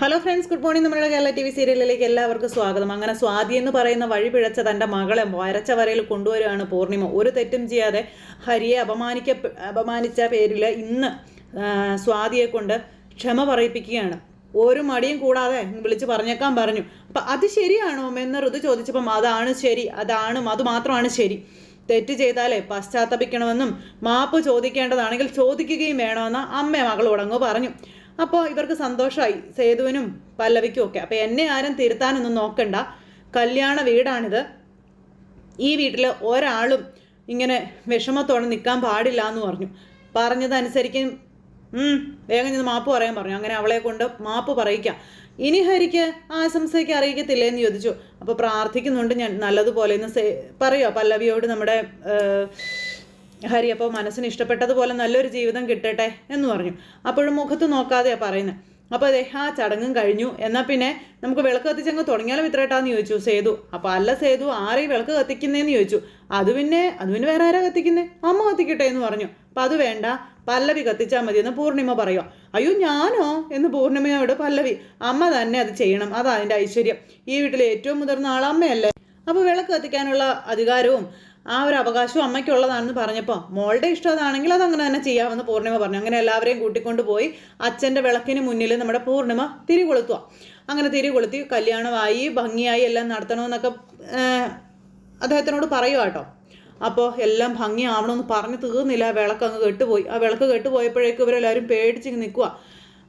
Hello friends good morning നമ്മുടെ Kerala T V സീരിയലിലേക്ക് എല്ലാവർക്കും സ്വാഗതം. അങ്ങനെ സ്വാതി എന്ന് പറയുന്ന വഴി പിഴച്ച തന്റെ മകളെ വരച്ച വരയിൽ കൊണ്ടുവരികയാണ് പൂർണിമ. ഒരു തെറ്റും ചെയ്യാതെ ഹരിയെ അപമാനിക്ക അപമാനിച്ച പേരിൽ ഇന്ന് സ്വാതിയെ കൊണ്ട് ക്ഷമ പറയിപ്പിക്കുകയാണ്. ഒരു മടിയും കൂടാതെ വിളിച്ച് പറഞ്ഞേക്കാൻ പറഞ്ഞു. അപ്പം അത് ശരിയാണോ എന്ന് ഋതു ചോദിച്ചപ്പം അതാണ് ശരി അതാണ് അത് മാത്രമാണ് ശരി. തെറ്റ് ചെയ്താലേ പശ്ചാത്തപിക്കണമെന്നും മാപ്പ് ചോദിക്കേണ്ടതാണെങ്കിൽ ചോദിക്കുകയും വേണമെന്ന് അമ്മ മകളോടങ്ങ് പറഞ്ഞു. അപ്പോൾ ഇവർക്ക് സന്തോഷമായി സേതുവിനും പല്ലവിക്കും ഒക്കെ. അപ്പോൾ എന്നെ ആരും തിരുത്താനൊന്നും നോക്കണ്ട. കല്യാണ വീടാണിത്. ഈ വീട്ടിൽ ഒരാളും ഇങ്ങനെ വിഷമത്തോടെ നിൽക്കാൻ പാടില്ല എന്ന് പറഞ്ഞു. പറഞ്ഞതനുസരിക്കും വേഗം ചെന്ന് മാപ്പ് പറയാൻ പറഞ്ഞു. അങ്ങനെ അവളെ കൊണ്ട് മാപ്പ് പറയിക്കാം. ഇനി ഹരിക്ക് ആശംസയ്ക്ക് അറിയിക്കത്തില്ലേ എന്ന് ചോദിച്ചു. അപ്പോൾ പ്രാർത്ഥിക്കുന്നുണ്ട് ഞാൻ നല്ലതുപോലെ. എന്ന് സേ പല്ലവിയോട് നമ്മുടെ ഹരി അപ്പോൾ മനസ്സിന് ഇഷ്ടപ്പെട്ടതുപോലെ നല്ലൊരു ജീവിതം കിട്ടട്ടെ? എന്ന് പറഞ്ഞു. അപ്പോഴും മുഖത്ത് നോക്കാതെയാണ് പറയുന്നത് അപ്പോൾ അതെ ആ ചടങ്ങും കഴിഞ്ഞു. എന്നാൽ പിന്നെ നമുക്ക് വിളക്ക് കത്തിച്ചങ്ങ് തുടങ്ങിയാലും ഇത്രട്ടാന്ന് ചോദിച്ചു സേതു. അപ്പോൾ അല്ല സേതു ആരെ ഈ വിളക്ക് കത്തിക്കുന്നതെന്ന് ചോദിച്ചു. അത് പിന്നെ അത് പിന്നെ വേറെ ആരാ കത്തിക്കുന്നത് അമ്മ കത്തിക്കട്ടെ എന്ന് പറഞ്ഞു. അപ്പം അത് വേണ്ട. പല്ലവി കത്തിച്ചാൽ മതി എന്ന് പൂർണിമ പറയുക അയ്യോ ഞാനോ? എന്ന് പൂർണിമയോട് പല്ലവി. അമ്മ തന്നെ അത് ചെയ്യണം. അതാ അതിന്റെ ഐശ്വര്യം. ഈ വീട്ടിലെ ഏറ്റവും മുതിർന്ന ആൾ അമ്മയല്ലേ? അപ്പോൾ വിളക്ക് കത്തിക്കാനുള്ള അധികാരവും ആ ഒരു അവകാശവും അമ്മയ്ക്കുള്ളതാണെന്ന് പറഞ്ഞപ്പോൾ മോളുടെ ഇഷ്ടം അതാണെങ്കിൽ അത് അങ്ങനെ തന്നെ ചെയ്യാമെന്ന് പൂർണിമ പറഞ്ഞു. അങ്ങനെ എല്ലാവരെയും കൂട്ടിക്കൊണ്ട് പോയി അച്ഛന്റെ വിളക്കിന് മുന്നിൽ നമ്മുടെ പൂർണിമ തിരി കൊളുത്തുക അങ്ങനെ തിരി കൊളുത്തി കല്യാണമായി ഭംഗിയായി എല്ലാം നടത്തണമെന്നൊക്കെ അദ്ദേഹത്തിനോട് പറയുക കേട്ടോ. അപ്പോൾ എല്ലാം ഭംഗിയാവണമെന്ന് പറഞ്ഞ് തീർന്നില്ല. ആ വിളക്ക് അങ്ങ് കെട്ടുപോയി. ആ വിളക്ക് കെട്ടുപോയപ്പോഴേക്കും ഇവരെല്ലാവരും പേടിച്ച് നിൽക്കുക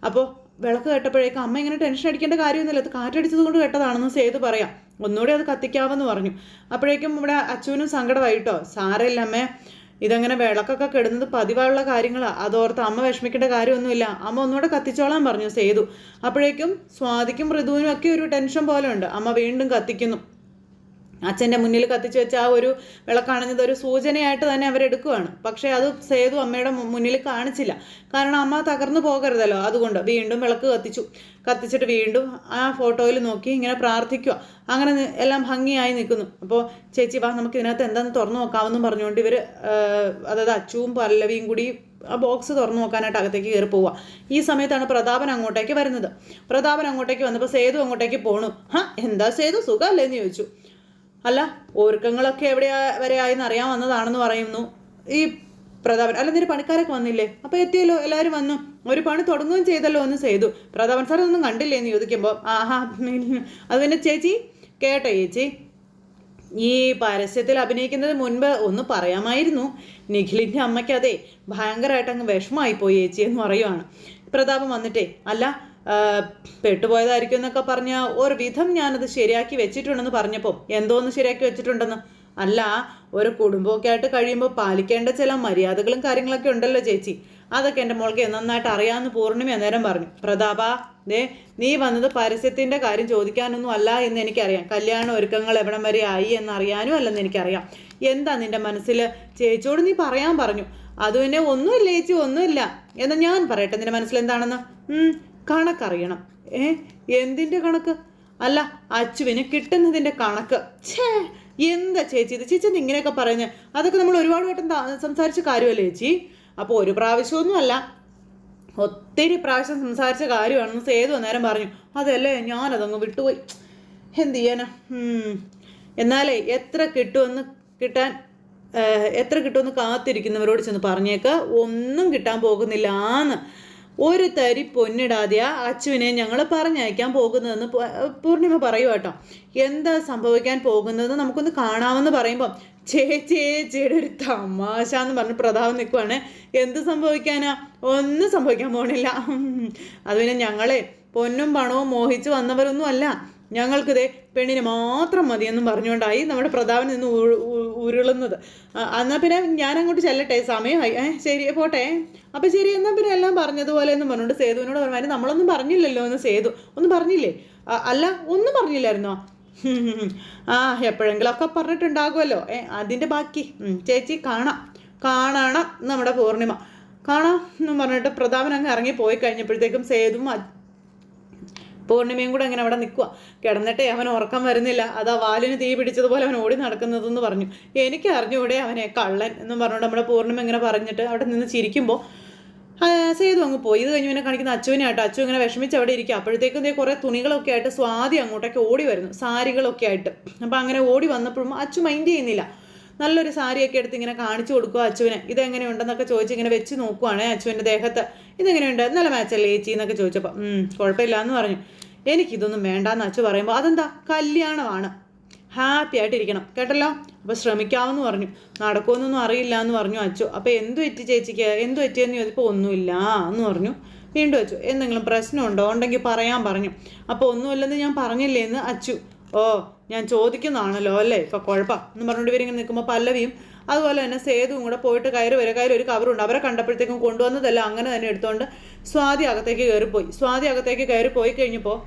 അപ്പോൾ വിളക്ക് കേട്ടപ്പോഴേക്കും അമ്മ ഇങ്ങനെ ടെൻഷൻ അടിക്കേണ്ട കാര്യമൊന്നുമില്ല. അത് കാറ്റടിച്ചത് കൊണ്ട് കേട്ടതാണെന്ന് സേതു പറയാം. ഒന്നുകൂടി അത് കത്തിക്കാമെന്ന് പറഞ്ഞു. അപ്പോഴേക്കും ഇവിടെ അച്ഛനും സങ്കടമായിട്ടോ സാരമില്ല അമ്മേ. ഇതങ്ങനെ വിളക്കൊക്കെ കെടുന്നത് പതിവായുള്ള കാര്യങ്ങളാണ് അതോർത്ത് അമ്മ വിഷമിക്കേണ്ട കാര്യമൊന്നുമില്ല. അമ്മ ഒന്നുകൂടെ കത്തിച്ചോളാൻ പറഞ്ഞു സേതു. അപ്പോഴേക്കും സ്വാതിക്കും ഋതുവിനും ഒക്കെ ഒരു ടെൻഷൻ പോലെ ഉണ്ട്. അമ്മ വീണ്ടും കത്തിക്കുന്നു. അച്ഛന്റെ മുന്നിൽ കത്തിച്ചു വെച്ച ആ ഒരു വിളക്കാണഞ്ഞത് ഒരു സൂചനയായിട്ട് തന്നെ അവരെടുക്കുകയാണ് പക്ഷേ അത് സേതു അമ്മയുടെ മുന്നിൽ കാണിച്ചില്ല. കാരണം അമ്മ തകർന്നു പോകരുതല്ലോ. അതുകൊണ്ട് വീണ്ടും വിളക്ക് കത്തിച്ചു. കത്തിച്ചിട്ട് വീണ്ടും ആ ഫോട്ടോയിൽ നോക്കി ഇങ്ങനെ പ്രാർത്ഥിക്കുക. അങ്ങനെ എല്ലാം ഭംഗിയായി നിൽക്കുന്നു. അപ്പോൾ ചേച്ചി വാ നമുക്ക് ഇതിനകത്ത് എന്താണെന്ന് തുറന്നു നോക്കാമെന്നും പറഞ്ഞുകൊണ്ട് ഇവർ അതായത് അച്ചുവും പല്ലവിയും കൂടി ആ ബോക്സ് തുറന്നു നോക്കാനായിട്ട് അകത്തേക്ക് കയറി പോവുക. ഈ സമയത്താണ് പ്രതാപൻ അങ്ങോട്ടേക്ക് വരുന്നത്. പ്രതാപൻ അങ്ങോട്ടേക്ക് വന്നപ്പോൾ സേതു അങ്ങോട്ടേക്ക് പോണു. ഹാ എന്താ സേതു? സുഖമല്ലേ? എന്ന് ചോദിച്ചു. അല്ല ഒരുക്കങ്ങളൊക്കെ എവിടെ വരെ ആയെന്ന് അറിയാൻ വന്നതാണെന്ന് പറയുന്നു. ഈ പ്രതാപൻ അല്ല നിന്റെ പണിക്കാരൊക്കെ വന്നില്ലേ? അപ്പോൾ എത്തിയല്ലോ എല്ലാവരും വന്നു. ഒരു പണി തുടങ്ങുകയും ചെയ്തല്ലോ എന്ന് ചെയ്തു. പ്രതാപൻ സാർ ഒന്നും കണ്ടില്ലേ? എന്ന് ചോദിക്കുമ്പോൾ ആഹാ. അത് പിന്നെ ചേച്ചി കേട്ടോ ചേച്ചി. ഈ പരസ്യത്തിൽ അഭിനയിക്കുന്നത് മുൻപ് ഒന്ന് പറയാമായിരുന്നു. നിഖിലിന്റെ അമ്മയ്ക്ക് അതെ ഭയങ്കരമായിട്ട് അങ്ങ് വിഷമമായി പോയി ചേച്ചി എന്ന് പറയുവാണ്. പ്രതാപം വന്നിട്ടേ അല്ല പെട്ടുപോയതായിരിക്കും എന്നൊക്കെ പറഞ്ഞ ഒരു വിധം ഞാനത് ശരിയാക്കി വെച്ചിട്ടുണ്ടെന്ന് പറഞ്ഞപ്പോൾ എന്തോന്ന് ശരിയാക്കി വെച്ചിട്ടുണ്ടെന്ന്. അല്ല ഒരു കുടുംബമൊക്കെ ആയിട്ട് കഴിയുമ്പോൾ പാലിക്കേണ്ട ചില മര്യാദകളും കാര്യങ്ങളൊക്കെ ഉണ്ടല്ലോ ചേച്ചി. അതൊക്കെ എന്റെ മോൾക്ക് നന്നായിട്ട് അറിയാമെന്ന് പൂർണിമ അന്നേരം പറഞ്ഞു. പ്രതാപ ദേ നീ വന്നത് പരസ്യത്തിന്റെ കാര്യം ചോദിക്കാനൊന്നും അല്ല എന്ന് എനിക്കറിയാം. കല്യാണ ഒരുക്കങ്ങൾ എവിടം വരെ ആയി എന്നറിയാനും അല്ലെന്ന് എനിക്കറിയാം. എന്താ നിന്റെ മനസ്സിൽ ചേച്ചിയോട് നീ പറയാൻ പറഞ്ഞു. അത് പിന്നെ ഒന്നുമില്ല ചേച്ചി ഒന്നുമില്ല. എന്നാൽ ഞാൻ പറയട്ടെ നിന്റെ മനസ്സിൽ എന്താണെന്ന് കണക്കറിയണം. ഏ? എന്തിന്റെ കണക്ക്? അല്ല അച്ചുവിന് കിട്ടുന്നതിന്റെ കണക്ക്. ഛേ എന്താ ചേച്ചി ഇത്? ചേച്ചി ഇങ്ങനെയൊക്കെ പറഞ്ഞ് അതൊക്കെ നമ്മൾ ഒരുപാട് വട്ടം സംസാരിച്ച കാര്യമല്ലേ ചേച്ചി? അപ്പോൾ ഒരു പ്രാവശ്യമൊന്നും അല്ല. ഒത്തിരി പ്രാവശ്യം സംസാരിച്ച കാര്യമാണെന്ന് സേതു അന്നേരം പറഞ്ഞു. അതല്ലേ ഞാനതങ്ങ് വിട്ടുപോയി. എന്ത് ചെയ്യാനാ? എന്നാലേ എത്ര കിട്ടുമെന്ന് കിട്ടാൻ എത്ര കിട്ടുമെന്ന് കാത്തിരിക്കുന്നവരോട് ചെന്ന് പറഞ്ഞേക്ക. ഒന്നും കിട്ടാൻ പോകുന്നില്ലാന്ന്. ഒരു തരി പൊന്നിടാതെയാ അച്ചുവിനെ ഞങ്ങൾ പറഞ്ഞയക്കാൻ പോകുന്നതെന്ന് പൂർണിമ പറയൂ കേട്ടോ. എന്താ സംഭവിക്കാൻ പോകുന്നതെന്ന് നമുക്കൊന്ന് കാണാമെന്ന് പറയുമ്പോൾ ചേ ചേച്ചിയുടെ ഒരു തമാശ എന്ന് പറഞ്ഞ് പ്രതാപം നിൽക്കുവാണ് എന്ത് സംഭവിക്കാനാ? ഒന്നും സംഭവിക്കാൻ പോണില്ല. അത് പിന്നെ ഞങ്ങളെ പൊന്നും പണവും മോഹിച്ച് വന്നവരൊന്നും അല്ല. ഞങ്ങൾക്കിതേ പെണ്ണിന് മാത്രം മതിയെന്നും പറഞ്ഞുകൊണ്ടായി നമ്മുടെ പ്രതാപൻ നിന്ന് ഉരുളുന്നത്. എന്നാൽ പിന്നെ ഞാൻ അങ്ങോട്ട് ചെല്ലട്ടെ സമയമായി ഏ ശരി പോട്ടെ. അപ്പം ശരി എന്നാൽ പിന്നെ എല്ലാം പറഞ്ഞതുപോലെ എന്ന് പറഞ്ഞുകൊണ്ട് സേതുവിനോട് പറഞ്ഞു നമ്മളൊന്നും പറഞ്ഞില്ലല്ലോ എന്ന് സേതു. ഒന്നും പറഞ്ഞില്ലേ? അല്ല ഒന്നും പറഞ്ഞില്ലായിരുന്നോ. ആ എപ്പോഴെങ്കിലുമൊക്കെ പറഞ്ഞിട്ടുണ്ടാകുമല്ലോ. ഏ അതിന്റെ ബാക്കി. ചേച്ചി കാണാം. കാണണം നമ്മുടെ പൂർണിമ. കാണാം എന്ന് പറഞ്ഞിട്ട് പ്രതാപൻ അങ്ങ് ഇറങ്ങി പോയി കഴിഞ്ഞപ്പോഴത്തേക്കും സേതുവും പൂർണിമയും കൂടെ അങ്ങനെ അവിടെ നിൽക്കുക കിടന്നിട്ടേ അവൻ ഉറക്കം വരുന്നില്ല. അതാ വാലിന് തീ പിടിച്ചതുപോലെ അവൻ ഓടി നടക്കുന്നതെന്ന് പറഞ്ഞു. എനിക്ക് അറിഞ്ഞുകൂടെ അവനെ കള്ളൻ എന്നും പറഞ്ഞുകൊണ്ട് നമ്മുടെ പൂർണിമ ഇങ്ങനെ പറഞ്ഞിട്ട് അവിടെ നിന്ന് ചിരിക്കുമ്പോൾ സേതു അങ്ങ് പോയി. ഇത് കഴിഞ്ഞ് പിന്നെ കാണിക്കുന്ന അച്ചുവിനെ ആയിട്ട് അച്ചു ഇങ്ങനെ വിഷമിച്ച് അവിടെ ഇരിക്കുക അപ്പോഴത്തേക്കും ഇതേ കുറേ തുണികളൊക്കെ ആയിട്ട് സ്വാതി അങ്ങോട്ടൊക്കെ ഓടി വരുന്നു. സാരികളൊക്കെ ആയിട്ട്. അപ്പം അങ്ങനെ ഓടി വന്നപ്പോഴും അച്ചു മൈൻഡ് ചെയ്യുന്നില്ല. നല്ലൊരു സാരിയൊക്കെ എടുത്ത് ഇങ്ങനെ കാണിച്ചു കൊടുക്കുക അച്ചുവിനെ ഇതെങ്ങനെയുണ്ടെന്നൊക്കെ ചോദിച്ച് ഇങ്ങനെ വെച്ച് നോക്കുവാണ് അച്ചുവിന്റെ ദേഹത്ത്. ഇതെങ്ങനെയുണ്ട്? നല്ല മാച്ചല്ലേ ചേച്ചി എന്നൊക്കെ ചോദിച്ചപ്പോൾ "ഉം, കുഴപ്പമില്ല എന്ന് പറഞ്ഞു. എനിക്കിതൊന്നും വേണ്ടാന്ന് അച്ചു പറയുമ്പോൾ അതെന്താ? കല്യാണമാണ്. ഹാപ്പി ആയിട്ടിരിക്കണം കേട്ടല്ലോ? അപ്പോൾ ശ്രമിക്കാമെന്ന് പറഞ്ഞു. നടക്കുമെന്നൊന്നും അറിയില്ല എന്ന് പറഞ്ഞു അച്ചു അപ്പോൾ എന്തു പറ്റി ചേച്ചിക്ക്? എന്തു പറ്റിയെന്ന് ചോദിച്ചപ്പോൾ ഒന്നുമില്ല എന്ന് പറഞ്ഞു. വീണ്ടും അച്ചു എന്തെങ്കിലും പ്രശ്നമുണ്ടോ? ഉണ്ടെങ്കിൽ പറയാൻ പറഞ്ഞു. അപ്പോൾ ഒന്നുമില്ലെന്ന് ഞാൻ പറഞ്ഞില്ലേ എന്ന് അച്ചു ഓ ഞാൻ ചോദിക്കുന്നതാണല്ലോ അല്ലേ? ഇപ്പം കുഴപ്പം. എന്ന് പറഞ്ഞുകൊണ്ട് ഇവരിങ്ങനെ നിൽക്കുമ്പോൾ പല്ലവിയും അതുപോലെ തന്നെ സേതുവും കൂടെ പോയിട്ട് കയറി വരെ കയ്യിൽ ഒരു കവറുണ്ട് അവരെ കണ്ടപ്പോഴത്തേക്കും കൊണ്ടുവന്നതല്ല അങ്ങനെ തന്നെ എടുത്തുകൊണ്ട് സ്വാതി അകത്തേക്ക് കയറിപ്പോയി. സ്വാതി അകത്തേക്ക് കയറി പോയി കഴിഞ്ഞപ്പോൾ.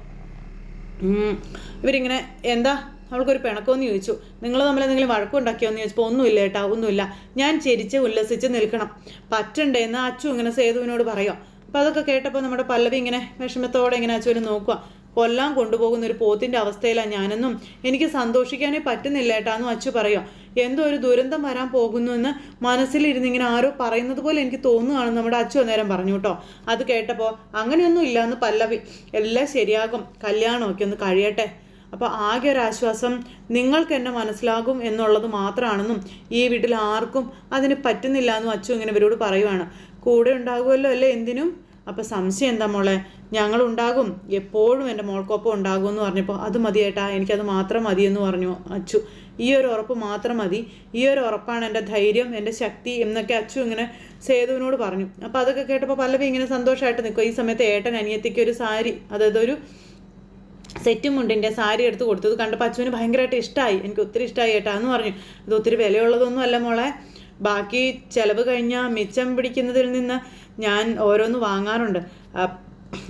ഇവരിങ്ങനെ എന്താ? അവൾക്കൊരു പിണക്കമെന്ന് ചോദിച്ചു. നിങ്ങൾ തമ്മിൽ എന്തെങ്കിലും വഴക്കുണ്ടാക്കിയോന്ന് ചോദിച്ചപ്പോൾ ഒന്നുമില്ല ഏട്ടാ ഒന്നുമില്ല. ഞാൻ ചിരിച്ച് ഉല്ലസിച്ച് നിൽക്കണം. പറ്റണ്ടേ എന്ന് അച്ചു ഇങ്ങനെ സേതുവിനോട് പറയാം. അപ്പോൾ അതൊക്കെ കേട്ടപ്പോൾ നമ്മുടെ പല്ലവി ഇങ്ങനെ വിഷമത്തോടെ ഇങ്ങനെ അച്ചുവിനെ നോക്കുക കൊല്ലാൻ കൊണ്ടുപോകുന്ന ഒരു പോത്തിന്റെ അവസ്ഥയിലാണ് ഞാനെന്നും. എനിക്ക് സന്തോഷിക്കാനേ പറ്റുന്നില്ല ഏട്ടാന്നും അച്ചു പറയാം. എന്തോ ഒരു ദുരന്തം വരാൻ പോകുന്നു എന്ന് മനസ്സിലിരുന്ന് ഇങ്ങനെ ആരോ പറയുന്നത് പോലെ എനിക്ക് തോന്നുകയാണെന്ന് നമ്മുടെ അച്ചു അന്നേരം പറഞ്ഞു കേട്ടോ. അത് കേട്ടപ്പോൾ അങ്ങനെയൊന്നും ഇല്ല എന്ന് പല്ലവി. എല്ലാം ശരിയാകും. കല്യാണമൊക്കെ ഒന്ന് കഴിയട്ടെ. അപ്പോൾ ആകെ ഒരു ആശ്വാസം നിങ്ങൾക്ക് എന്നെ മനസ്സിലാകും എന്നുള്ളത് മാത്രമാണെന്നും ഈ വീട്ടിൽ ആർക്കും അതിന് പറ്റുന്നില്ല എന്നും അച്ചു ഇങ്ങനെ ഇവരോട് പറയുവാണ്. കൂടെ ഉണ്ടാകുമല്ലോ അല്ലേ എന്തിനും? അപ്പോൾ സംശയം എന്താ മോളെ? ഞങ്ങളുണ്ടാകും. എപ്പോഴും എന്റെ മോൾക്കൊപ്പം ഉണ്ടാകും എന്ന് പറഞ്ഞപ്പോൾ അത് മതിയേട്ടാ എനിക്കത് മാത്രം മതി എന്ന് പറഞ്ഞു അച്ചു. ഈ ഒരു ഉറപ്പ് മാത്രം മതി. ഈ ഒരു ഉറപ്പാണ് എന്റെ ധൈര്യം എന്റെ ശക്തി എന്നൊക്കെ അച്ചു ഇങ്ങനെ സേതുവിനോട് പറഞ്ഞു. അപ്പോൾ അതൊക്കെ കേട്ടപ്പോൾ പല്ലവി ഇങ്ങനെ സന്തോഷമായിട്ട് നിൽക്കും ഈ സമയത്ത് ഏട്ടൻ അനിയത്തിക്ക് ഒരു സാരി അതായത് ഒരു സെറ്റും മുണ്ടിന്റെ സാരി എടുത്ത് കൊടുത്തത് കണ്ടപ്പോൾ അച്ചുവിന് ഭയങ്കരമായിട്ട് ഇഷ്ടമായി എനിക്ക് ഒത്തിരി ഇഷ്ടമായി ഏട്ടാ എന്ന് പറഞ്ഞു. ഇത് ഒത്തിരി വിലയുള്ളതൊന്നും അല്ല മോളെ. ബാക്കി ചിലവ് കഴിഞ്ഞാൽ മിച്ചം പിടിക്കുന്നതിൽ നിന്ന് ഞാൻ ഓരോന്ന് വാങ്ങാറുണ്ട്.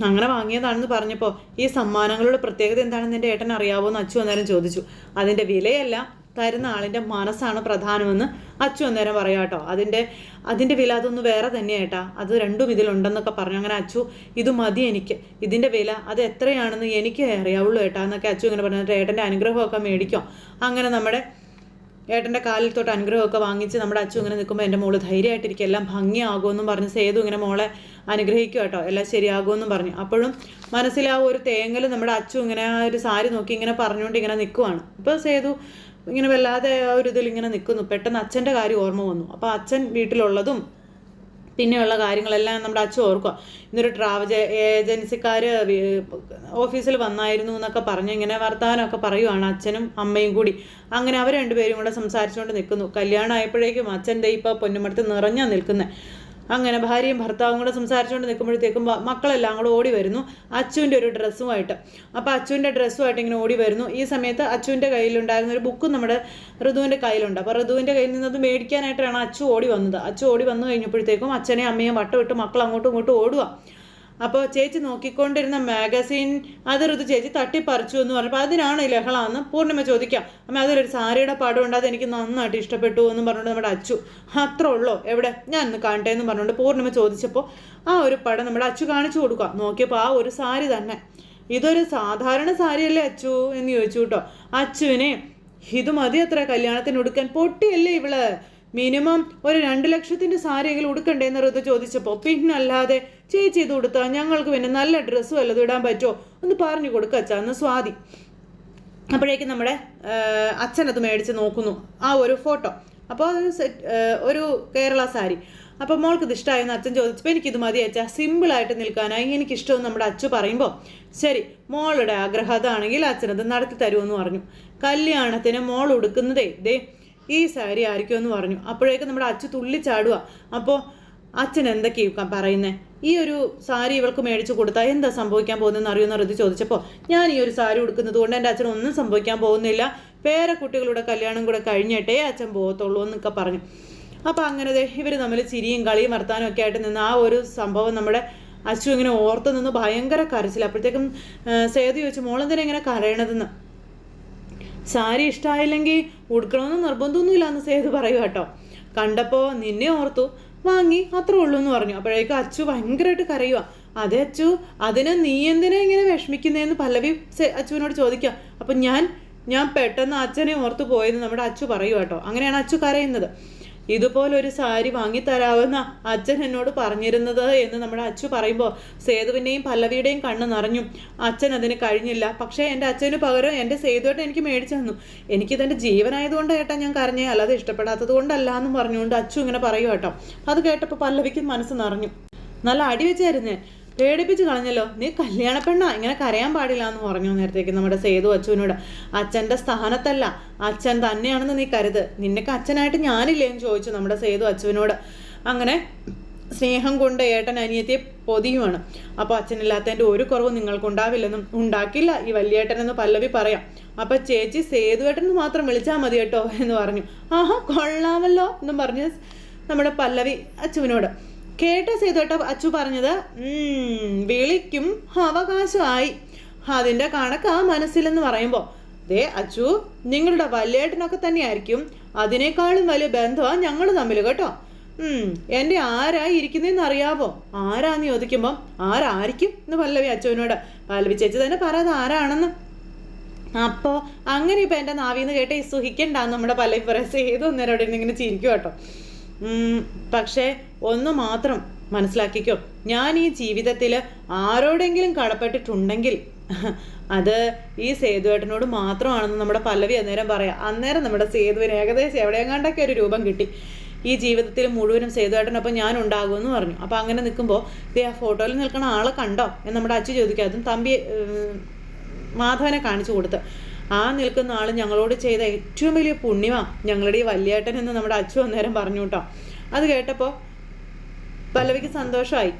അങ്ങനെ വാങ്ങിയതാണെന്ന് പറഞ്ഞപ്പോൾ ഈ സമ്മാനങ്ങളുടെ പ്രത്യേകത എന്താണെന്ന് എന്റെ ഏട്ടൻ അറിയാവോ എന്ന് അച്ചു അന്നേരം ചോദിച്ചു. അതിന്റെ വിലയല്ല തരുന്ന ആളിന്റെ മനസ്സാണ് പ്രധാനമെന്ന് അച്ചു അന്നേരം പറയാം കേട്ടോ അതിന്റെ അതിന്റെ വില അതൊന്ന് വേറെ തന്നെയായിട്ടാ അത് രണ്ടും ഇതിലുണ്ടെന്നൊക്കെ പറഞ്ഞു. അങ്ങനെ അച്ചു ഇത് മതി എനിക്ക്. ഇതിന്റെ വില അത് എത്രയാണെന്ന് എനിക്ക് അറിയാവുള്ളൂ ഏട്ടാ എന്നൊക്കെ അച്ചു ഇങ്ങനെ പറഞ്ഞിട്ട് ഏട്ടന്റെ അനുഗ്രഹമൊക്കെ മേടിക്കും. അങ്ങനെ നമ്മുടെ ഏട്ടന്റെ കാലിൽ തൊട്ട് അനുഗ്രഹമൊക്കെ വാങ്ങിച്ച് നമ്മുടെ അച്ഛൻ ഇങ്ങനെ നിൽക്കുമ്പോൾ എന്റെ മോൾ ധൈര്യമായിട്ടിരിക്കും. എല്ലാം ഭംഗിയാകുമെന്നും പറഞ്ഞ് സേതു ഇങ്ങനെ മോളെ അനുഗ്രഹിക്കും കേട്ടോ. എല്ലാം ശരിയാകുമെന്നും പറഞ്ഞു. അപ്പോഴും മനസ്സിൽ ആ ഒരു തേങ്ങൽ നമ്മുടെ അച്ഛൻ ഇങ്ങനെ ആ ഒരു സാരി നോക്കി ഇങ്ങനെ പറഞ്ഞുകൊണ്ട് ഇങ്ങനെ നിൽക്കുവാണ്. അപ്പോൾ സേതു ഇങ്ങനെ വല്ലാതെ ആ ഒരു ഇതിൽ ഇങ്ങനെ നിൽക്കുന്നു. പെട്ടെന്ന് അച്ഛന്റെ കാര്യം ഓർമ്മ വന്നു. അപ്പോൾ അച്ഛൻ വീട്ടിലുള്ളതും പിന്നെയുള്ള കാര്യങ്ങളെല്ലാം നമ്മുടെ അച്ഛൻ ഓർക്കുക ഇന്നൊരു ട്രാവൽ ഏജൻസിക്കാർ ഓഫീസിൽ വന്നായിരുന്നു എന്നൊക്കെ പറഞ്ഞ് ഇങ്ങനെ വർത്തമാനമൊക്കെ പറയുവാണ് അച്ഛനും അമ്മയും കൂടി. അങ്ങനെ അവർ രണ്ടുപേരും കൂടെ സംസാരിച്ചുകൊണ്ട് നിൽക്കുന്നു. കല്യാണം ആയപ്പോഴേക്കും അച്ഛൻ ദേ ഇപ്പോൾ പൊന്നുമടുത്ത് നിറഞ്ഞാണ് നിൽക്കുന്നത് അങ്ങനെ ഭാര്യയും ഭർത്താവും കൂടെ സംസാരിച്ചുകൊണ്ട് നിൽക്കുമ്പോഴത്തേക്കും മക്കളെല്ലാം കൂടെ ഓടി വരുന്നു അച്ചുവിന്റെ ഒരു ഡ്രസ്സുമായിട്ട്. അപ്പോൾ അച്ചുവിന്റെ ഡ്രസ്സുമായിട്ട് ഇങ്ങനെ ഓടി വരുന്നു. ഈ സമയത്ത് അച്ചുവിന്റെ കയ്യിലുണ്ടായിരുന്ന ഒരു ബുക്ക് നമ്മുടെ ഋതുവിന്റെ കയ്യിലുണ്ട്. അപ്പോൾ ഋതുവിന്റെ കയ്യിൽ നിന്നത് മേടിക്കാനായിട്ടാണ് അച്ചു ഓടി വന്നത്. അച്ചു ഓടി വന്നു കഴിഞ്ഞപ്പോഴത്തേക്കും അച്ഛനെയും അമ്മയും വട്ടമിട്ട് മക്കൾ അങ്ങോട്ടും ഇങ്ങോട്ടും ഓടുക. അപ്പോൾ ചേച്ചി നോക്കിക്കൊണ്ടിരുന്ന മാഗസിൻ അത് ഋതു ചേച്ചി തട്ടിപ്പറിച്ചു എന്ന് പറഞ്ഞപ്പോൾ അതിനാണ് ലഹള എന്ന് പൂർണിമ ചോദിക്കാം. അമ്മ അതിലൊരു സാരിയുടെ പടം ഉണ്ട് അതെനിക്ക് നന്നായിട്ട് ഇഷ്ടപ്പെട്ടു എന്ന് പറഞ്ഞുകൊണ്ട് നമ്മുടെ അച്ചു അത്ര ഉള്ളോ? എവിടെ? ഞാൻ ഒന്ന് കാണട്ടെ എന്ന് പറഞ്ഞുകൊണ്ട് പൂർണിമ ചോദിച്ചപ്പോൾ ആ ഒരു പടം നമ്മുടെ അച്ചു കാണിച്ചു കൊടുക്കുക. നോക്കിയപ്പോൾ ആ ഒരു സാരി തന്നെ. ഇതൊരു സാധാരണ സാരിയല്ലേ അച്ചു എന്ന് ചോദിച്ചു കേട്ടോ. അച്ചുവിനെ ഇത് മതി അത്ര കല്യാണത്തിന് ഉടുക്കാൻ പൊട്ടിയല്ലേ ഇവൾ? മിനിമം ഒരു രണ്ട് ലക്ഷത്തിന്റെ സാരിയെങ്കിലും ഉടുക്കണ്ടേ എന്ന് ഋതു ചോദിച്ചപ്പോൾ പിന്നല്ലാതെ ചേച്ചി ഇത് ഉടുത്താൽ ഞങ്ങൾക്ക് പിന്നെ നല്ല ഡ്രസ്സ് വല്ലതും ഇടാൻ പറ്റുമോ ഒന്ന് പറഞ്ഞു കൊടുക്ക അച്ഛാ എന്ന് സ്വാതി. അപ്പോഴേക്കും നമ്മുടെ അച്ഛനത് മേടിച്ച് നോക്കുന്നു ആ ഒരു ഫോട്ടോ. അപ്പോൾ ഒരു സെറ്റ് ഒരു കേരള സാരി. അപ്പോൾ മോൾക്ക് ഇത് ഇഷ്ടമായെന്ന് അച്ഛൻ ചോദിച്ചപ്പോൾ എനിക്കിത് മതി അച്ഛാ സിമ്പിളായിട്ട് നിൽക്കാനായി എനിക്കിഷ്ടമെന്ന് നമ്മുടെ അച്ഛൻ പറയുമ്പോൾ ശരി മോളുടെ ആഗ്രഹം അതാണെങ്കിൽ അച്ഛനത് നടത്തി തരുമെന്ന് പറഞ്ഞു. കല്യാണത്തിന് മോൾ ഉടുക്കുന്നതേ ദേ ഈ സാരി ആയിരിക്കും എന്ന് പറഞ്ഞു. അപ്പോഴേക്കും നമ്മുടെ അച്ഛൻ തുള്ളിച്ചാടുക അപ്പോൾ അച്ഛൻ എന്തൊക്കെയാണ് പറയുന്നത് ഈ ഒരു സാരി ഇവൾക്ക് മേടിച്ചു കൊടുത്താൽ എന്താ സംഭവിക്കാൻ പോകുന്നതെന്ന് അറിയുമെന്ന് ഋതി ചോദിച്ചപ്പോൾ ഞാൻ ഈ ഒരു സാരി ഉടുക്കുന്നത് കൊണ്ട് എന്റെ അച്ഛൻ ഒന്നും സംഭവിക്കാൻ പോകുന്നില്ല. പേരക്കുട്ടികളുടെ കല്യാണം കൂടെ കഴിഞ്ഞിട്ടേ അച്ഛൻ പോകത്തുള്ളൂ എന്നൊക്കെ പറഞ്ഞു. അപ്പോൾ അങ്ങനെ ഇവർ തമ്മിൽ ചിരിയും കളിയും വർത്താനും ഒക്കെ ആയിട്ട് നിന്ന് ആ ഒരു സംഭവം നമ്മുടെ അച്ചു ഇങ്ങനെ ഓർത്ത് നിന്ന് ഭയങ്കര കരച്ചിൽ അപ്പോഴത്തേക്കും സേതു ചോദിച്ചു മോളെന്തിനാ ഇങ്ങനെ കരയണതെന്ന്? സാരി ഇഷ്ടമായില്ലെങ്കിൽ ഉടുക്കണമെന്ന് നിർബന്ധമൊന്നുമില്ല എന്ന് സേതു പറയൂ കേട്ടോ. കണ്ടപ്പോൾ നിന്നെ ഓർത്തു വാങ്ങി അത്രേ ഉള്ളൂ എന്ന് പറഞ്ഞു. അപ്പോഴേക്കും അച്ചു ഭയങ്കരമായിട്ട് കരയുക അതെ അച്ചു അതിന് നീ എന്തിനാ ഇങ്ങനെ വിഷമിക്കുന്നതെന്ന് പല്ലവി അച്ചുവിനോട് ചോദിക്കുക അപ്പം ഞാൻ ഞാൻ പെട്ടെന്ന് അച്ഛനെ ഓർത്ത് പോയെന്ന് നമ്മുടെ അച്ചു പറയൂ കേട്ടോ. അങ്ങനെയാണ് അച്ചു കരയുന്നത്. ഇതുപോലൊരു സാരി വാങ്ങിത്തരാമെന്ന അച്ഛൻ എന്നോട് പറഞ്ഞിരുന്നത് എന്ന് നമ്മുടെ അച്ചു പറയുമ്പോൾ സേതുവിന്റെയും പല്ലവിയുടെയും കണ്ണ് നിറഞ്ഞു. അച്ഛൻ അതിന് കഴിഞ്ഞില്ല. പക്ഷേ എന്റെ അച്ഛന് പകരം എന്റെ സേതുവേട്ടൻ എനിക്ക് മേടിച്ചു തന്നു. എനിക്കിതെന്റെ ജീവനായതുകൊണ്ട് ഏട്ടാ ഞാൻ കരഞ്ഞേ. അല്ലാതെ ഇഷ്ടപ്പെടാത്തത് കൊണ്ടല്ല എന്ന് പറഞ്ഞുകൊണ്ട് അച്ചു ഇങ്ങനെ പറയും കേട്ടോ. അത് കേട്ടപ്പോൾ പല്ലവിക്ക് മനസ്സ് നിറഞ്ഞു. നല്ല അടി വെച്ചായിരുന്നു. പേടിപ്പിച്ച് കളഞ്ഞല്ലോ. നീ കല്യാണ പെണ്ണ ഇങ്ങനെ കരയാൻ പാടില്ല എന്ന് പറഞ്ഞു നേരത്തേക്ക് നമ്മുടെ സേതു അച്ചുവിനോട് അച്ഛന്റെ സ്ഥാനത്തല്ല. അച്ഛൻ തന്നെയാണെന്ന് നീ കരുത്. നിന്നൊക്കെ അച്ഛനായിട്ട് ഞാനില്ലേ എന്ന് ചോദിച്ചു നമ്മുടെ സേതു അച്ചുവിനോട് അങ്ങനെ സ്നേഹം കൊണ്ട് ഏട്ടൻ അനിയത്തിയെ പൊതിയുമാണ് അപ്പോൾ അച്ഛനില്ലാത്തതിന്റെ ഒരു കുറവും നിങ്ങൾക്കുണ്ടാവില്ലെന്നും ഉണ്ടാക്കില്ല. ഈ വലിയേട്ടനെന്ന് പല്ലവി പറയാം. അപ്പം ചേച്ചി സേതുവേട്ടൻ മാത്രം വിളിച്ചാൽ മതി കേട്ടോ എന്ന് പറഞ്ഞു. ആഹാ കൊള്ളാമല്ലോ എന്നും പറഞ്ഞ് നമ്മുടെ പല്ലവി അച്ചുവിനോട് കേട്ട സീതോട്ടം അച്ചു പറഞ്ഞത്. "ഉം, വിളിക്കും അവകാശമായി. അതിന്റെ ആ മനസ്സിലെന്ന് പറയുമ്പോൾ ദേ അച്ചു നിങ്ങളുടെ വല്യേട്ടനൊക്കെ തന്നെയായിരിക്കും. അതിനേക്കാളും വലിയ ബന്ധമാണ് ഞങ്ങൾ തമ്മിൽ കേട്ടോ. എന്റെ ആരായി ഇരിക്കുന്നതെന്ന് അറിയാവോ? ആരാന്ന് ചോദിക്കുമ്പം ആരായിരിക്കും? എന്ന് പല്ലവി അച്ചുവിനോട്. പല്ലവി ചേച്ചി തന്നെ പറയാതെ ആരാണെന്ന്? അപ്പോൾ അങ്ങനെ ഇപ്പം എന്റെ നാവിന്ന് കേട്ട് സുഹിക്കണ്ടാന്ന് നമ്മുടെ പല്ലവി പറയാം. സേതു അവിടെ ഇങ്ങനെ ചിരിക്കും കേട്ടോ. പക്ഷേ ഒന്ന് മാത്രം മനസ്സിലാക്കിക്കോ. ഞാൻ ഈ ജീവിതത്തിൽ ആരോടെങ്കിലും കടപ്പെട്ടിട്ടുണ്ടെങ്കിൽ അത് ഈ സേതുവേട്ടനോട് മാത്രമാണെന്ന് നമ്മുടെ പല്ലവി അന്നേരം പറയാം. അന്നേരം നമ്മുടെ സേതുവിന് ഏകദേശം എവിടെയെങ്ങാണ്ടൊക്കെ ഒരു രൂപം കിട്ടി. ഈ ജീവിതത്തിൽ മുഴുവനും സേതുവേട്ടനൊപ്പം ഞാൻ ഉണ്ടാകുമെന്ന് പറഞ്ഞു. അപ്പോൾ അങ്ങനെ നിൽക്കുമ്പോൾ ദേ ആ ഫോട്ടോയിൽ നിൽക്കുന്ന ആളെ കണ്ടോ? എന്ന് നമ്മുടെ അച്ഛൻ ചോദിക്കുക അതും തമ്പി മാധവനെ കാണിച്ചു കൊടുത്ത്. ആ നിൽക്കുന്ന ആൾ ഞങ്ങളോട് ചെയ്ത ഏറ്റവും വലിയ പുണ്യമ ഞങ്ങളുടെ ഈ വല്യേട്ടൻ എന്ന് നമ്മുടെ അച്ഛൻ അന്നേരം പറഞ്ഞു കേട്ടോ. അത് കേട്ടപ്പോൾ പല്ലവിക്ക് സന്തോഷമായി.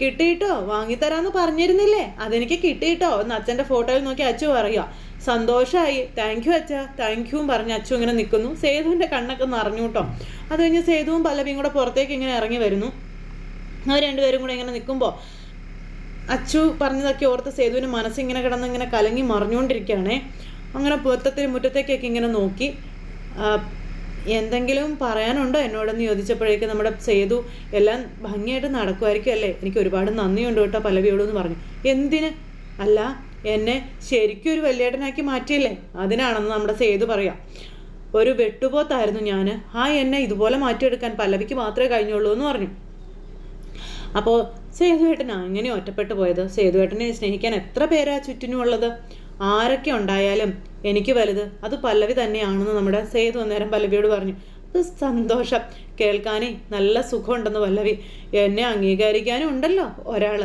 കിട്ടിയിട്ടോ? വാങ്ങിത്തരാന്ന് പറഞ്ഞിരുന്നില്ലേ? അതെനിക്ക് കിട്ടിയിട്ടോ? എന്ന് അച്ഛന്റെ ഫോട്ടോയിൽ നോക്കി അച്ചു പറയുക സന്തോഷമായി താങ്ക് യു അച്ഛ. താങ്ക് യുവും പറഞ്ഞ് അച്ചു ഇങ്ങനെ നിൽക്കുന്നു. സേതുവിന്റെ കണ്ണൊക്കെ നിറഞ്ഞു കേട്ടോ. അത് കഴിഞ്ഞ് സേതുവും പല്ലവിയും കൂടെ പുറത്തേക്ക് ഇങ്ങനെ ഇറങ്ങി വരുന്നു. അവർ രണ്ടുപേരും കൂടെ ഇങ്ങനെ നിൽക്കുമ്പോൾ അച്ചു പറഞ്ഞതൊക്കെ ഓർത്ത് സേതുവിന് മനസ്സിങ്ങനെ കിടന്ന് ഇങ്ങനെ കലങ്ങി മറിഞ്ഞുകൊണ്ടിരിക്കുകയാണേ. അങ്ങനെ പൊത്തത്തിൽ മുറ്റത്തേക്കൊക്കെ ഇങ്ങനെ നോക്കി. എന്തെങ്കിലും പറയാനുണ്ടോ എന്നോടെന്ന് ചോദിച്ചപ്പോഴേക്കും നമ്മുടെ സേതു എല്ലാം ഭംഗിയായിട്ട് നടക്കുമായിരിക്കും അല്ലേ? എനിക്ക് ഒരുപാട് നന്ദിയുണ്ട് കേട്ടോ പലവിയോടെന്ന് പറഞ്ഞു. എന്തിന്? അല്ല എന്നെ ശരിക്കും ഒരു വലിയേട്ടനാക്കി മാറ്റിയില്ലേ? അതിനാണെന്ന് നമ്മുടെ സേതു പറയാം. ഒരു വെട്ടുപോത്തായിരുന്നു ഞാൻ ആ എന്നെ ഇതുപോലെ മാറ്റിയെടുക്കാൻ പല്ലവിക്ക് മാത്രമേ കഴിഞ്ഞുള്ളൂ എന്ന് പറഞ്ഞു. അപ്പോൾ സേതുവേട്ടനാണ് അങ്ങനെ ഒറ്റപ്പെട്ടു പോയത്. സേതുവേട്ടനെ സ്നേഹിക്കാൻ എത്ര പേരാ ചുറ്റിനുമുള്ളത്? ആരൊക്കെ ഉണ്ടായാലും എനിക്ക് വലുത് അത് പല്ലവി തന്നെയാണെന്ന് നമ്മുടെ സേതു അന്നേരം പല്ലവിയോട് പറഞ്ഞു. അത് സന്തോഷം. കേൾക്കാനേ നല്ല സുഖമുണ്ടെന്ന് പല്ലവി. എന്നെ അംഗീകരിക്കാനും ഉണ്ടല്ലോ ഒരാൾ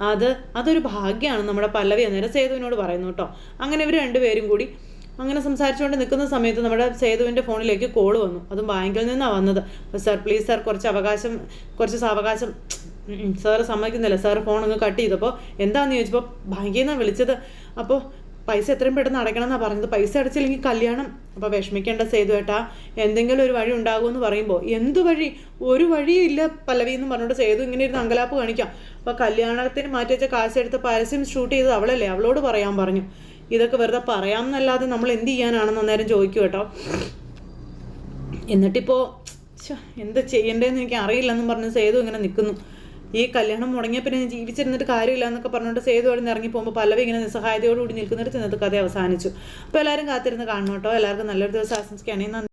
അത് അതൊരു ഭാഗ്യമാണ് നമ്മുടെ പല്ലവി അന്നേരം സേതുവിനോട് പറയുന്നു കേട്ടോ. അങ്ങനെ ഇവർ രണ്ടുപേരും കൂടി അങ്ങനെ സംസാരിച്ചുകൊണ്ട് നിൽക്കുന്ന സമയത്ത് നമ്മുടെ സേതുവിന്റെ ഫോണിലേക്ക് കോൾ വന്നു. അതും ബാങ്കിൽ നിന്നാണ് വന്നത്. സാർ പ്ലീസ് സാർ കുറച്ച് അവകാശം കുറച്ച് സാവകാശം. സാറ് സമ്മതിക്കുന്നില്ല. സാർ ഫോൺ അങ്ങ് കട്ട് ചെയ്തപ്പോൾ എന്താണെന്ന് ചോദിച്ചപ്പോൾ ബാങ്കിൽ നിന്നാണ് വിളിച്ചത്. അപ്പോൾ പൈസ എത്രയും പെട്ടെന്ന് അടയ്ക്കണം എന്നാണ് പറഞ്ഞത്. പൈസ അടച്ചില്ലെങ്കിൽ കല്യാണം. അപ്പോൾ വിഷമിക്കേണ്ട സേതു ഏട്ടാ എന്തെങ്കിലും ഒരു വഴി ഉണ്ടാകുമെന്ന് പറയുമ്പോൾ എന്ത് വഴി? ഒരു വഴിയും ഇല്ല പല്ലവി എന്ന് പറഞ്ഞുകൊണ്ട് സേതു ഇങ്ങനെ ഇരുന്ന് അങ്കലാപ്പ് കാണിക്കാം. അപ്പോൾ കല്യാണത്തിന് മാറ്റി വെച്ച കാശെടുത്ത് പരസ്യം ഷൂട്ട് ചെയ്തത് അവളല്ലേ? അവളോട് പറയാൻ പറഞ്ഞു. ഇതൊക്കെ വെറുതെ പറയാമെന്നല്ലാതെ നമ്മൾ എന്ത് ചെയ്യാനാണെന്ന് അന്നേരം ചോദിക്കും കേട്ടോ. എന്നിട്ടിപ്പോൾ എന്താ ചെയ്യണ്ടേന്ന് എനിക്ക് അറിയില്ലെന്നും പറഞ്ഞ് സേതു ഇങ്ങനെ നിൽക്കുന്നു ഈ കല്യാണം മുടങ്ങിയ പിന്നെ ജീവിച്ചിരുന്നിട്ട് കാര്യമില്ല എന്നൊക്കെ പറഞ്ഞുകൊണ്ട് സേതു അവിടെ നിന്ന് ഇറങ്ങി പോകുമ്പോൾ പല്ലവി ഇങ്ങനെ നിസ്സഹായതയോടുകൂടി നിൽക്കുന്നിടത്ത് ഇന്നത്തെ കഥ അവസാനിച്ചു. അപ്പോൾ എല്ലാവരും കാത്തിരുന്ന് കാണണം കേട്ടോ. എല്ലാവർക്കും നല്ലൊരു ദിവസം ആശംസിക്കുകയാണെങ്കിൽ